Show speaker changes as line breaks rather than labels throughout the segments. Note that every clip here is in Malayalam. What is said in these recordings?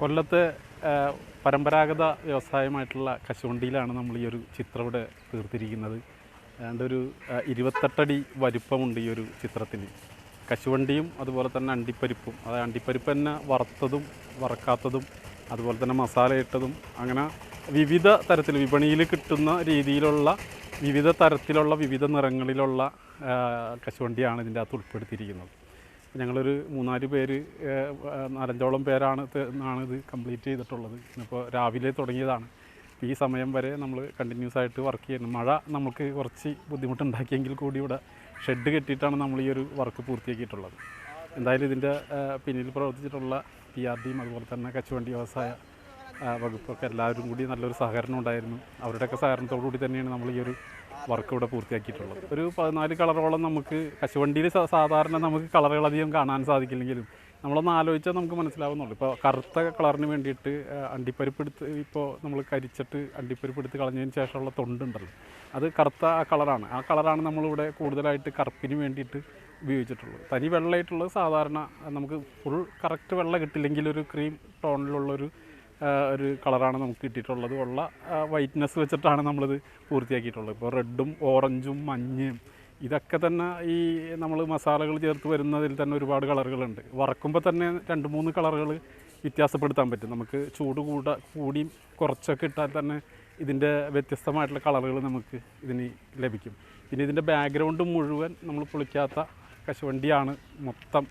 കൊല്ലത്തെ പരമ്പരാഗത വ്യവസായമായിട്ടുള്ള കശുവണ്ടിയിലാണ് നമ്മൾ ഈ ഒരു ചിത്രം ഇവിടെ തീർത്തിരിക്കുന്നത്. ഏതാണ്ട് ഒരു ഇരുപത്തെട്ടടി വലിപ്പമുണ്ട് ഈ ഒരു ചിത്രത്തിന് കശുവണ്ടിയും അതുപോലെ തന്നെ അണ്ടിപ്പരിപ്പും. അതായത് അണ്ടിപ്പരിപ്പ് തന്നെ വറുത്തതും വറക്കാത്തതും അതുപോലെ തന്നെ മസാല ഇട്ടതും അങ്ങനെ വിവിധ തരത്തിൽ വിപണിയിൽ കിട്ടുന്ന രീതിയിലുള്ള വിവിധ തരത്തിലുള്ള വിവിധ നിറങ്ങളിലുള്ള കശുവണ്ടിയാണ് ഇതിന്റെ അകത്ത് ഉൾപ്പെടുത്തിയിരിക്കുന്നത്. ഞങ്ങളൊരു മൂന്നാൽ പേര് നാലഞ്ചോളം പേരാണ് ആണ് ഇത് കംപ്ലീറ്റ് ചെയ്തിട്ടുള്ളത്. ഇപ്പോൾ രാവിലെ തുടങ്ങിയതാണ്. ഈ സമയം വരെ നമ്മൾ കണ്ടിന്യൂസ് ആയിട്ട് വർക്ക് ചെയ്യുന്നു. മഴ നമുക്ക് കുറച്ച് ബുദ്ധിമുട്ടുണ്ടാക്കിയെങ്കിൽ കൂടി ഇവിടെ ഷെഡ് കെട്ടിയിട്ടാണ് നമ്മൾ ഈ ഒരു വർക്ക് പൂർത്തിയാക്കിയിട്ടുള്ളത്. എന്തായാലും ഇതിന്റെ പിന്നിൽ പ്രവർത്തിച്ചിട്ടുള്ള പി ആർ ഡിയും അതുപോലെ തന്നെ കച്ചുവണ്ടി വ്യവസായ വകുപ്പൊക്കെ എല്ലാവരും കൂടി നല്ലൊരു സഹകരണം ഉണ്ടായിരുന്നു. അവരുടെയൊക്കെ സഹകരണത്തോടു കൂടി തന്നെയാണ് നമ്മൾ ഈ ഒരു വർക്ക് ഇവിടെ പൂർത്തിയാക്കിയിട്ടുള്ളത്. ഒരു പതിനാല് കളറോളം നമുക്ക് കശുവണ്ടിയിൽ സാധാരണ നമുക്ക് കളറുകളധികം കാണാൻ സാധിക്കില്ലെങ്കിലും നമ്മളൊന്ന് ആലോചിച്ചാൽ നമുക്ക് മനസ്സിലാവുന്നുള്ളൂ. ഇപ്പോൾ കറുത്ത കളറിന് വേണ്ടിയിട്ട് അണ്ടിപ്പരിപ്പ് എടുത്ത് ഇപ്പോൾ നമ്മൾ കരിച്ചിട്ട് അണ്ടിപ്പരിപ്പ് എടുത്ത് കളഞ്ഞതിന് ശേഷമുള്ള തൊണ്ടുണ്ടല്ലോ. അത് കറുത്ത ആ കളറാണ്. ആ കളറാണ് നമ്മളിവിടെ കൂടുതലായിട്ട് കറുപ്പിന് വേണ്ടിയിട്ട് ഉപയോഗിച്ചിട്ടുള്ളത്. തനി വെള്ളമായിട്ടുള്ളത് സാധാരണ നമുക്ക് ഫുൾ കറക്റ്റ് വെള്ളം കിട്ടില്ലെങ്കിൽ ഒരു ക്രീം ടോണിലുള്ളൊരു ഒരു കളറാണ് നമുക്ക് കിട്ടിയിട്ടുള്ളത്. ഉള്ള വൈറ്റ്നെസ് വെച്ചിട്ടാണ് നമ്മളിത് പൂർത്തിയാക്കിയിട്ടുള്ളത്. ഇപ്പോൾ റെഡും ഓറഞ്ചും മഞ്ഞയും ഇതൊക്കെ തന്നെ ഈ നമ്മൾ മസാലകൾ ചേർത്ത് വരുന്നതിൽ തന്നെ ഒരുപാട് കളറുകളുണ്ട്. വറക്കുമ്പോൾ തന്നെ രണ്ട് മൂന്ന് കളറുകൾ വ്യത്യാസപ്പെടുത്താൻ പറ്റും. നമുക്ക് ചൂട് കൂട കൂടിയും കുറച്ചൊക്കെ ഇട്ടാൽ തന്നെ ഇതിന്റെ വ്യത്യസ്തമായിട്ടുള്ള കളറുകൾ നമുക്ക് ഇതിന് ലഭിക്കും. പിന്നെ ഇതിന്റെ ബാക്ക്ഗ്രൗണ്ട് മുഴുവൻ നമ്മൾ പൊളിക്കാത്ത കശുവണ്ടിയാണ് മൊത്തം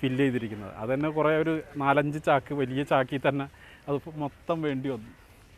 ഫില്ല് ചെയ്തിരിക്കുന്നത്. അത് തന്നെ കുറേ ഒരു നാലഞ്ച് ചാക്ക് വലിയ ചാക്കിൽ തന്നെ അത് മൊത്തം വേണ്ടി വന്നു